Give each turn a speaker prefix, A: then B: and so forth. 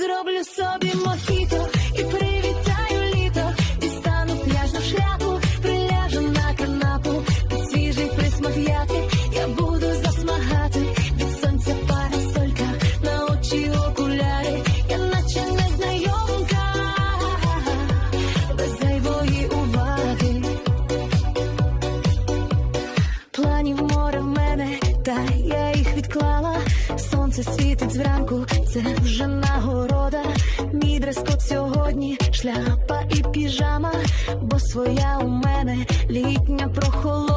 A: Зроблю собі мохіто і привітаю літо. Дістану пляжну шляпу, приляжу на канапу. Під свіжий присмак в'яти я буду засмагати. Від сонця парасолька, на очі окуляри. Я наче незнайомка, без зайвої уваги. Планів море в мене, відклала. Сонце світить зранку, це вже нагорода. Мій дрес-код сьогодні, шляпа і піжама, бо своя у мене літня прохолода.